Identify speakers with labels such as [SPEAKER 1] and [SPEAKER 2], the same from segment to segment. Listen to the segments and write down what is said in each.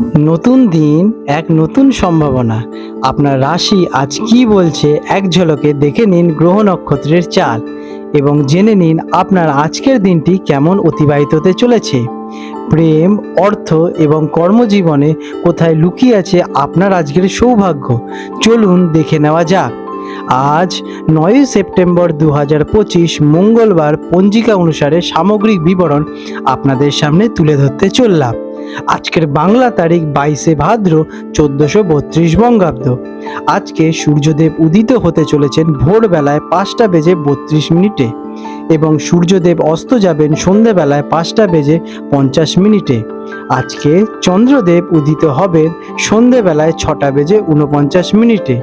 [SPEAKER 1] নতুন দিন, এক নতুন সম্ভাবনা। আপনার রাশি আজ কি বলছে এক ঝলকে দেখে নিন গ্রহ নক্ষত্রের চাল এবং জেনে নিন আপনার আজকের দিনটি কেমন অতিবাহিত হতে চলেছে। প্রেম, অর্থ এবং কর্মজীবনে কোথায় লুকিয়ে আছে আপনার আজকের সৌভাগ্য? চলুন দেখে নেওয়া যাক। আজ নয়ই সেপ্টেম্বর দু হাজার পঁচিশ, মঙ্গলবার পঞ্জিকা অনুসারে সামগ্রিক বিবরণ আপনাদের সামনে তুলে ধরতে চললাম। আজকের বাংলা তারিখ বাইশে ভাদ্র চোদ্দশো বত্রিশ বঙ্গাব্দ। আজকে সূর্যদেব উদিত হতে চলেছেন ভোরবেলায় পাঁচটা বেজে বত্রিশ মিনিটে এবং সূর্যদেব অস্ত যাবেন সন্ধেবেলায় পাঁচটা বেজে পঞ্চাশ মিনিটে। আজকে চন্দ্রদেব উদিত হবেন সন্ধেবেলায় ছটা বেজে উনপঞ্চাশ মিনিটে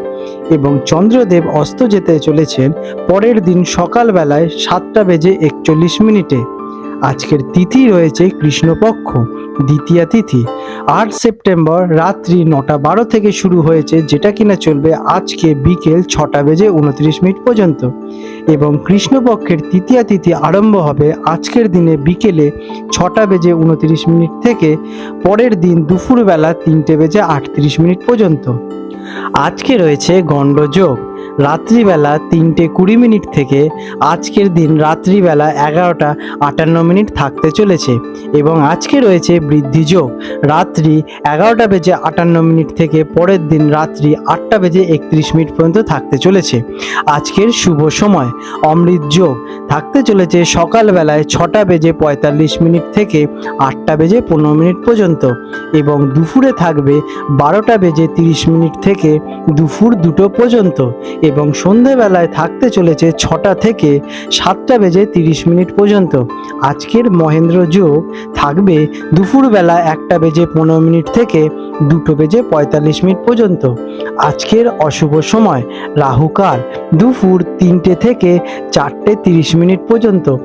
[SPEAKER 1] এবং চন্দ্রদেব অস্ত যেতে চলেছেন পরের দিন সকালবেলায় সাতটা বেজে একচল্লিশ মিনিটে। আজকের তিথি রয়েছে কৃষ্ণপক্ষ, দ্বিতীয়া তিথি। আট সেপ্টেম্বর রাত্রি নটা বারো থেকে শুরু হয়েছে যেটা কিনা চলবে আজকে বিকেল ছটা বেজে উনত্রিশ মিনিট পর্যন্ত। এবং কৃষ্ণপক্ষের তৃতীয়া তিথি আরম্ভ হবে আজকের দিনে বিকেলে ছটা বেজে উনত্রিশ মিনিট থেকে পরের দিন দুপুরবেলা তিনটে বেজে আটত্রিশ মিনিট পর্যন্ত। আজকে রয়েছে গণ্ডযোগ। রাত্রিবেলা তিনটে কুড়ি মিনিট থেকে আজকের দিন রাত্রিবেলা এগারোটা আটান্ন মিনিট থাকতে চলেছে এবং আজকে রয়েছে বৃদ্ধি যোগ। রাত্রি এগারোটা বেজে আটান্ন মিনিট থেকে পরের দিন রাত্রি আটটা বেজে একত্রিশ মিনিট পর্যন্ত থাকতে চলেছে। আজকের শুভ সময়, অমৃত যোগ। থাকতে চলেছে সকালবেলায় ছটা বেজে পঁয়তাল্লিশ মিনিট থেকে আটটা বেজে পনেরো মিনিট পর্যন্ত এবং দুপুরে থাকবে বারোটা বেজে তিরিশ মিনিট থেকে দুপুর দুটো পর্যন্ত এবং সন্ধেবেলায় থাকতে চলেছে ছটা থেকে সাতটা বেজে তিরিশ মিনিট পর্যন্ত। আজকের মহেন্দ্র যোগ থাকবে দুপুরবেলা একটা বেজে পনেরো মিনিট থেকে দুটো বেজে পঁয়তাল্লিশ মিনিট পর্যন্ত। আজকের অশুভ সময় রাহুকাল দুপুর তিনটে থেকে চারটে তিরিশ মিনিট পর্যন্ত।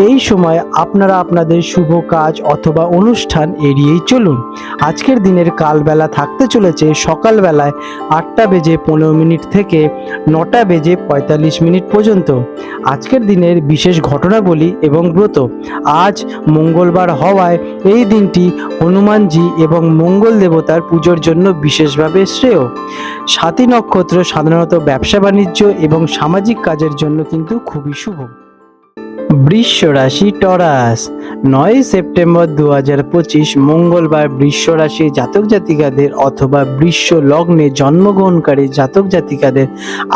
[SPEAKER 1] এই সময় আপনারা আপনাদের শুভ কাজ অথবা অনুষ্ঠান এড়িয়েই চলুন। আজকের দিনের কালবেলা থাকতে চলেছে সকালবেলায় আটটা বেজে পনেরো মিনিট থেকে নটা বেজে পঁয়তাল্লিশ মিনিট পর্যন্ত। আজকের দিনের বিশেষ ঘটনাবলী এবং ব্রত। আজ মঙ্গলবার হওয়ায় এই দিনটি হনুমানজি এবং মঙ্গল দেবতার পুজোর জন্য বিশেষভাবে শ্রেয়। সাতী নক্ষত্র সাধারণত ব্যবসা বাণিজ্য এবং সামাজিক কাজের জন্য কিন্তু খুবই শুভ। বৃষ রাশি টরাস। নয় সেপ্টেম্বর দু হাজার পঁচিশ মঙ্গলবার বৃষ রাশি জাতক জাতিকাদের অথবা বৃষ লগ্নে জন্মগ্রহণকারী জাতক জাতিকাদের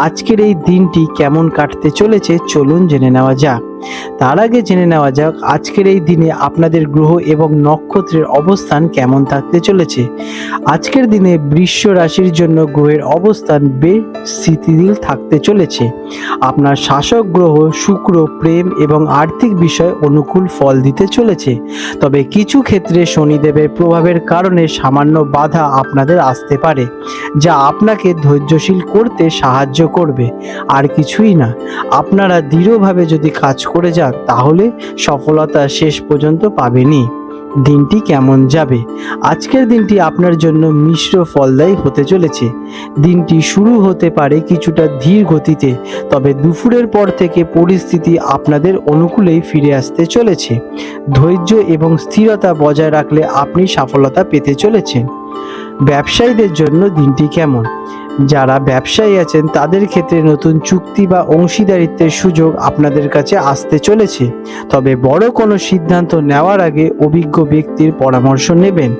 [SPEAKER 1] আজকের এই দিনটি কেমন কাটতে চলেছে চলুন জেনে নেওয়া যাক। তার আগে জেনে নেওয়া যাক আজকের এই দিনে আপনাদের গ্রহ এবং নক্ষত্রের অবস্থান কেমন থাকতে চলেছে। আজকের দিনে বৃষ রাশির জন্য গ্রহের অবস্থান বেশ স্থিতিশীল থাকতে চলেছে। আপনার শাসক গ্রহ শুক্র, প্রেম এবং আর্থিক বিষয় অনুকূল ফল দিতে চলেছে। তবে কিছু ক্ষেত্রে শনিদেবের প্রভাবের কারণে সামান্য বাধা আপনাদের আসতে পারে, যা আপনাকে ধৈর্যশীল করতে সাহায্য করবে। আর কিছুই না, আপনারা দৃঢ়ভাবে যদি কাজ করে যান তাহলে সফলতা শেষ পর্যন্ত পাবেনই দিনটি কেমন যাবে? আজকের দিনটি আপনার জন্য মিশ্র ফলদায়ী হতে চলেছে। দিনটি শুরু হতে পারে কিছুটা ধীর গতিতে, তবে দুপুরের পর থেকে পরিস্থিতি আপনাদের অনুকূলেই ফিরে আসতে চলেছে। ধৈর্য এবং স্থিরতা বজায় রাখলে আপনি সফলতা পেতে চলেছেন। ব্যবসায়ীদের জন্য দিনটি কেমন? যারা ব্যবসায়ী আছেন, তাদের ক্ষেত্রে নতুন চুক্তি বা অংশীদারিত্বের সুযোগ আপনাদের কাছে আসতে চলেছে। তবে বড় কোনো সিদ্ধান্ত নেওয়ার আগে অভিজ্ঞ ব্যক্তির পরামর্শ নেবেন।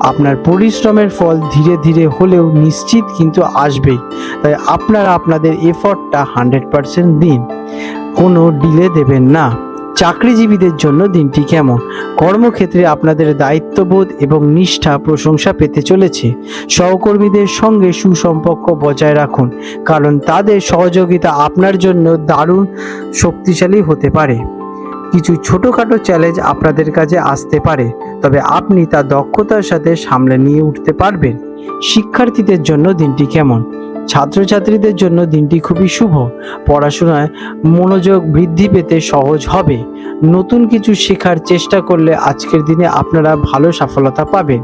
[SPEAKER 1] আপনার পরিশ্রমের ফল ধীরে ধীরে হলেও নিশ্চিত কিন্তু আসবেই। তাই আপনারা আপনাদের এফর্টটা হান্ড্রেড পারসেন্ট দিন। কোনো ডিলে দেবেন না। চাকরিজীবীদের জন্য দিনটি কেমন? কর্মক্ষেত্রে আপনাদের দায়িত্ববোধ এবং নিষ্ঠা, প্রশংসা পেতে চলেছে। সহকর্মীদের সঙ্গে সুসম্পর্ক বজায় রাখুন, কারণ তাদের সহযোগিতা আপনার জন্য দারুণ শক্তিশালী হতে পারে। কিছু ছোটোখাটো চ্যালেঞ্জ আপনাদের কাছে আসতে পারে, তবে আপনি তা দক্ষতার সাথে সামলে নিয়ে উঠতে পারবেন। শিক্ষার্থীদের জন্য দিনটি কেমন? ছাত্রছাত্রীদের জন্য দিনটি খুবই শুভ। পড়াশোনায় মনোযোগ বৃদ্ধি পেতে সহজ হবে। নতুন কিছু শেখার চেষ্টা করলে আজকের দিনে আপনারা ভালো সফলতা পাবেন।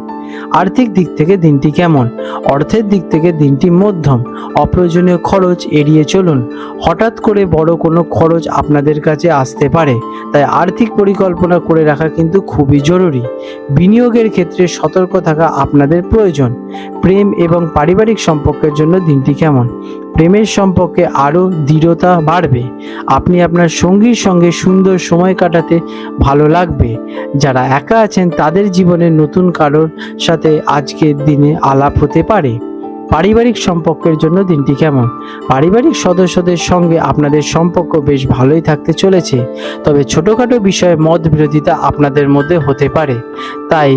[SPEAKER 1] আর্থিক দিক থেকে দিনটি কেমন? অর্থের দিক থেকে দিনটি মধ্যম। অপ্রয়োজনীয় খরচ এড়িয়ে চলুন। হঠাৎ করে বড় কোনো খরচ আপনাদের কাছে আসতে পারে। তাই আর্থিক পরিকল্পনা করে রাখা কিন্তু খুবই জরুরি। বিনিয়োগের ক্ষেত্রে সতর্ক থাকা আপনাদের প্রয়োজন। প্রেম এবং পারিবারিক সম্পর্কের জন্য দিনটি কেমন? প্রেমের সম্পর্কে আরও দৃঢ়তা বাড়বে। আপনি আপনার সঙ্গীর সঙ্গে সুন্দর সময় কাটাতে ভালো লাগবে। যারা একা আছেন, তাদের জীবনে নতুন কারোর সাথে আজকের দিনে আলাপ হতে পারে। পারিবারিক সম্পর্কের জন্য দিনটি কেমন? পারিবারিক সদস্যদের সঙ্গে আপনাদের সম্পর্ক বেশ ভালোই থাকতে চলেছে, তবে ছোটোখাটো বিষয়ে মত বিরোধিতা আপনাদের মধ্যে হতে পারে। তাই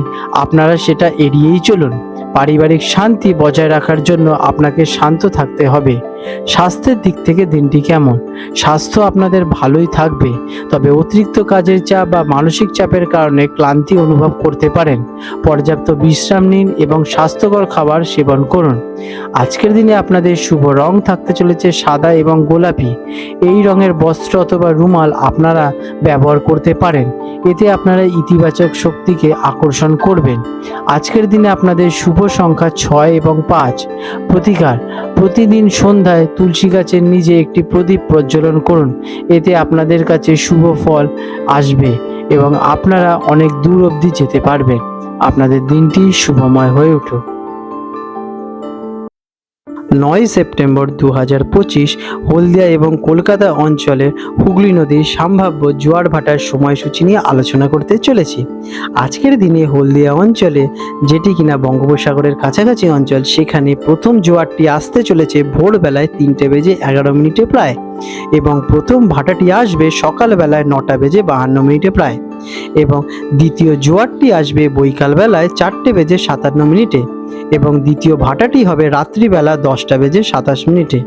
[SPEAKER 1] আপনারা সেটা এড়িয়েই চলুন। পারিবারিক শান্তি বজায় রাখার জন্য আপনাকে শান্ত থাকতে হবে। স্বাস্থ্যের দিক থেকে দিনটি কেমন? স্বাস্থ্য আপনাদের ভালোই থাকবে, তবে অতিরিক্ত কাজের চাপ বা মানসিক চাপের কারণে ক্লান্তি অনুভব করতে পারেন। পর্যাপ্ত বিশ্রাম নিন এবং স্বাস্থ্যকর খাবার সেবন করুন। আজকের দিনে আপনাদের শুভ রং থাকতে চলেছে সাদা এবং গোলাপি। এই রঙের বস্ত্র অথবা রুমাল আপনারা ব্যবহার করতে পারেন। এতে আপনারা ইতিবাচক শক্তিকে আকর্ষণ করবেন। আজকের দিনে আপনাদের শুভ সংখ্যা ছয় এবং পাঁচ। প্রতিকার, প্রতিদিন সন্ধ্যায় তুলসী গাছের নিজে একটি প্রদীপ প্রজ্বলন করুন। এতে আপনাদের কাছে শুভ ফল আসবে এবং আপনারা অনেক দূর অবধি যেতে পারবেন। আপনাদের দিনটি শুভময় হয়ে উঠুক। নয় সেপ্টেম্বর দু হাজার পঁচিশ হলদিয়া এবং কলকাতা অঞ্চলের হুগলি নদীর সম্ভাব্য জোয়ার ভাটার সময়সূচি নিয়ে আলোচনা করতে চলেছি। আজকের দিনে হলদিয়া অঞ্চলে যেটি কিনা বঙ্গোপসাগরের কাছাকাছি অঞ্চল, সেখানে প্রথম জোয়ারটি আসতে চলেছে ভোরবেলায় তিনটে বেজে এগারো মিনিটে প্রায় এবং প্রথম ভাটাটি আসবে সকালবেলায় নটা বেজে বাহান্ন মিনিটে প্রায়। এবং দ্বিতীয় জোয়ারটি আসবে বৈকালবেলায় চারটে বেজে সাতান্ন মিনিটে এবং দ্বিতীয় ভাটাটি হবে রাত্রিবেলা দশটা বেজে সাতাশ মিনিটে।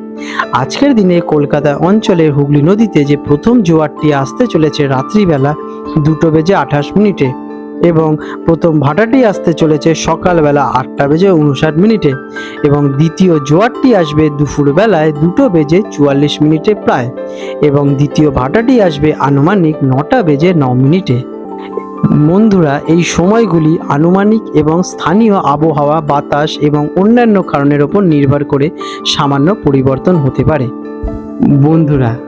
[SPEAKER 1] আজকের দিনে কলকাতা অঞ্চলের হুগলি নদীতে যে প্রথম জোয়ারটি আসতে চলেছে রাত্রিবেলা দুটো বেজে আঠাশ মিনিটে এবং প্রথম ভাটাটি আসতে চলেছে সকালবেলা আটটা বেজে উনষাট মিনিটে এবং দ্বিতীয় জোয়ারটি আসবে দুপুরবেলায় দুটো বেজে চুয়াল্লিশ মিনিটে প্রায় এবং দ্বিতীয় ভাটাটি আসবে আনুমানিক নটা বেজে ন মিনিটে। বন্ধুরা, এই সময়গুলি আনুমানিক এবং স্থানীয় আবহাওয়া, বাতাস এবং অন্যান্য কারণের ওপর নির্ভর করে সামান্য পরিবর্তন হতে পারে। বন্ধুরা